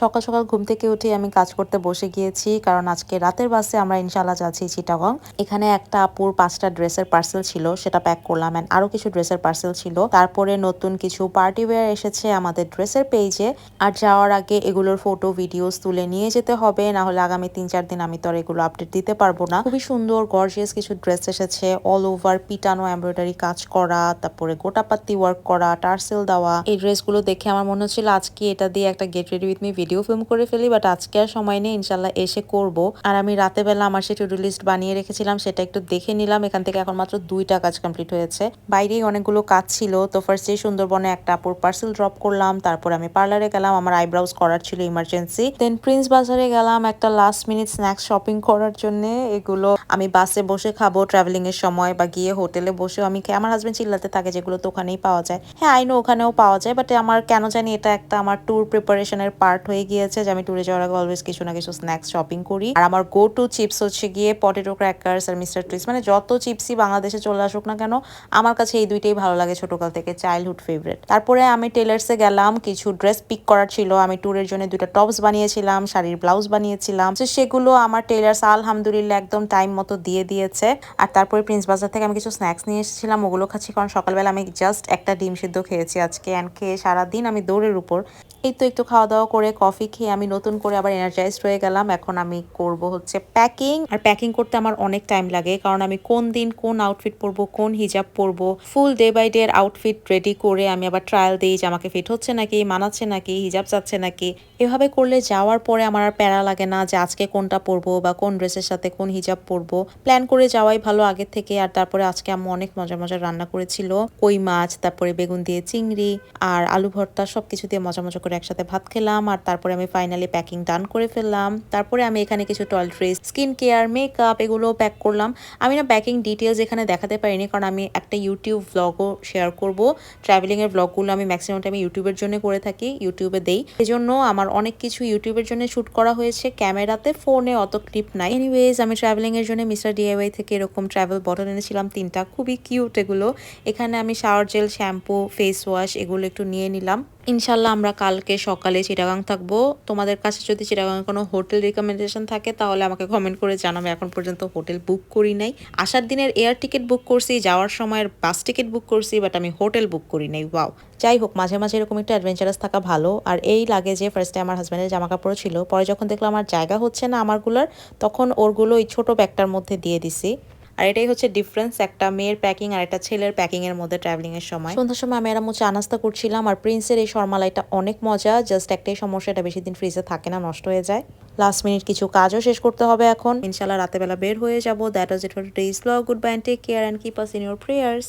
সকাল সকাল ঘুম থেকে উঠে আমি কাজ করতে বসে গিয়েছি, কারণ আজকে রাতের বাসে আমরা ইনশাল্লাহ যাচ্ছি চিটাগং এখানে একটা আপুর পাঁচটা ড্রেসের পার্সেল ছিল, সেটা প্যাক করলাম অ্যান্ড আরও কিছু ড্রেসের পার্সেল ছিল। তারপরে নতুন কিছু পার্টি ওয়্যার এসেছে আমাদের ড্রেসের পেজে আর যাওয়ার আগে এগুলোর ফটো ভিডিওস তুলে নিয়ে যেতে হবে না হলে আগামী তিন চার দিন আমি তো আর এগুলো আপডেট দিতে পারব না। খুবই সুন্দর গর্জিয়াস কিছু ড্রেস এসেছে অল ওভার পিটানো এমব্রয়ডারি কাজ করা, তারপরে গোটাপাত্তি ওয়ার্ক করা টার্সেল দেওয়া। এই ড্রেসগুলো দেখে আমার মনে হচ্ছিল আজকে এটা দিয়ে একটা get ready with me video film করে ফেলি বাট আজকে আর সময় নেই ইনশাল্লাহ এসে করব। আর আমি রাতে বেলা আমার সেই টু লিস্ট বানিয়ে রেখেছিলাম, সেটা একটু দেখে নিলাম, এখান থেকে এখন মাত্র দুইটা কাজ কমপ্লিট হয়েছে। বাইরেই অনেকগুলো কাজ ছিল, তো ফার্স্টে সুন্দরবনে একটা আপুর পার্সেল ড্রপ করলাম, তারপর আমি পার্লারে গেলাম, আমার আইব্রাউজ করার ছিল ইমার্জেন্সি দেন প্রিন্স বাজারে গেলাম, একটা লাস্ট মিনিট স্ন্যাক্স শপিং করার জন্য, এগুলো আমি বাসে বসে খাব ট্রাভেলিং এর সময় বা গিয়ে হোটেলে বসেও আমি খেয়ে আমার হাজবেন্ড চিল্লাতে থাকে যেগুলো তো ওখানেই পাওয়া যায়। হ্যাঁ আইনো ওখানেও পাওয়া যায় বাট আমার কেন জানি এটা একটা আমার ট্যুর প্রিপারেশনের পার্ট হয়ে গিয়েছে যে আমি ট্যুরে যাওয়ার আগে অলওয়েজ কিছু না কিছু স্ন্যাক্স শপিং করি। আর আমার গো টু চিপস হচ্ছে গিয়ে পটেটো ক্র্যাকার্স আর মিস্টার টুইস মানে যত চিপসই বাংলাদেশে চলে আসুক না কেন, আমার কাছে এই দুইটাই ভালো লাগে ছোটকাল থেকে চাইল্ডহুড ফেভারিট তারপরে আমি টেলার্সে গেলাম, কিছু ড্রেস পিক করার ছিল, আমি ট্যুরের জন্য দুটো টপস বানিয়েছিলাম, শাড়ির ব্লাউজ বানিয়েছিলাম। সেগুলো আমার টেলার্স আলহামদুলিল্লাহ, একদম টাইম মতো দিয়ে দিয়েছে। আর তারপরে প্রিন্স বাজার থেকে আমি কিছু স্ন্যাক্স নিয়ে এসেছিলাম, ওগুলো খাচ্ছি কারণ সকালবেলা আমি জাস্ট একটা ডিম সিদ্ধ খেয়েছি আজকে। অ্যান্ড খেয়ে সারাদিন আমি দৌড়ের উপর। এই তো একটু খাওয়া দাওয়া করে কফি খেয়ে আমি নতুন করে আবার এনার্জাইজড হয়ে গেলাম। এখন আমি করব হচ্ছে প্যাকিং আর প্যাকিং করতে আমার অনেক টাইম লাগে, কারণ আমি কোন দিন কোন আউটফিট পরবো, কোন হিজাব পরবো full day by day outfit ready করে আমি আবার ট্রায়াল দিই যে আমাকে ফিট হচ্ছে নাকি, মানাচ্ছে নাকি হিজাব চাচ্ছে নাকি। এভাবে করলে যাওয়ার পরে আমার আর প্যারা লাগে না যে আজকে কোনটা পরবো বা কোন ড্রেসের সাথে কোন হিজাব পরবো। প্ল্যান করে যাওয়াই ভালো আগের থেকে। আর তারপরে আজকে আম্মু অনেক মজার মজার রান্না করেছিল। কই মাছ, তারপরে বেগুন দিয়ে চিংড়ি, আর আলু ভর্তা, সবকিছু দিয়ে মজা মজা করে একসাথে ভাত খেলাম। আর তারপরে আমি ফাইনালি প্যাকিং ডান করে ফেললাম। তারপরে আমি এখানে কিছু টয়লেট্রিজ স্কিন কেয়ার মেকআপ এগুলো প্যাক করলাম। আমি না প্যাকিং ডিটেলস এখানে দেখাতে পারিনি, কারণ আমি একটা ইউটিউব ব্লগও শেয়ার করব। ট্রাভেলিং এর ব্লগগুলো আমি ম্যাক্সিমাম টাইম ইউটিউবের জন্য করে থাকি ইউটিউবে দেই। এজন্য আমার অনেক কিছু ইউটিউবের জন্য শ্যুট করা হয়েছে। ক্যামেরাতে ফোনে অত ক্লিপ নাই। এনিওয়েজ আমি ট্রাভেলিং এর জন্য মিস্টার ডিআইওয়াই থেকে এরকম ট্রাভেল বটল এনেছিলাম, তিনটা। খুবই কিউট এগুলো। এখানে আমি shower gel shampoo face wash এগুলো একটু নিয়ে নিলাম। ইনশাল্লাহ আমরা কালকে সকালে চিটাগাং থাকব। তোমাদের কাছে যদি চিটাগাং কোনো হোটেল রিকমেন্ডেশন থাকে, তাহলে আমাকে কমেন্ট করে জানাবে। এখন পর্যন্ত হোটেল বুক করি নাই। আসার দিনের এয়ার টিকিট বুক করছি, যাওয়ার সময়ের বাস টিকিট বুক করছি বাট আমি হোটেল বুক করি নাই। ওয়াও যাই হোক, মাঝে মাঝে এরকম একটু অ্যাডভেঞ্চারাস থাকা ভালো। আর এই লাগে যে ফার্স্টে আমার হাজব্যান্ডের জামা কাপড় ছিল, পরে যখন দেখলাম আমার জায়গা হচ্ছে না আমারগুলোর, তখন ওরগুলো ওই ছোটো ব্যাগটার মধ্যে দিয়ে দিছি। আর এটাই হচ্ছে ডিফারেন্স একটা মেয়ের প্যাকিং আর একটা ছেলের প্যাকিং এর মধ্যে ট্রাভেলিং এর সময়। সন্ধ্যার সময় আমি এরা চা নাস্তা করছিলাম আর প্রিন্সের এই শর্মালাইটা অনেক মজা জাস্ট একটাই সমস্যা এটা বেশি দিন ফ্রিজে থাকে না নষ্ট হয়ে যায়। লাস্ট মিনিট কিছু কাজও শেষ করতে হবে এখন। ইনশাল্লাহ রাতেবেলা বের হয়ে যাব। That was it for today's vlog good bye take care and keep us in your prayers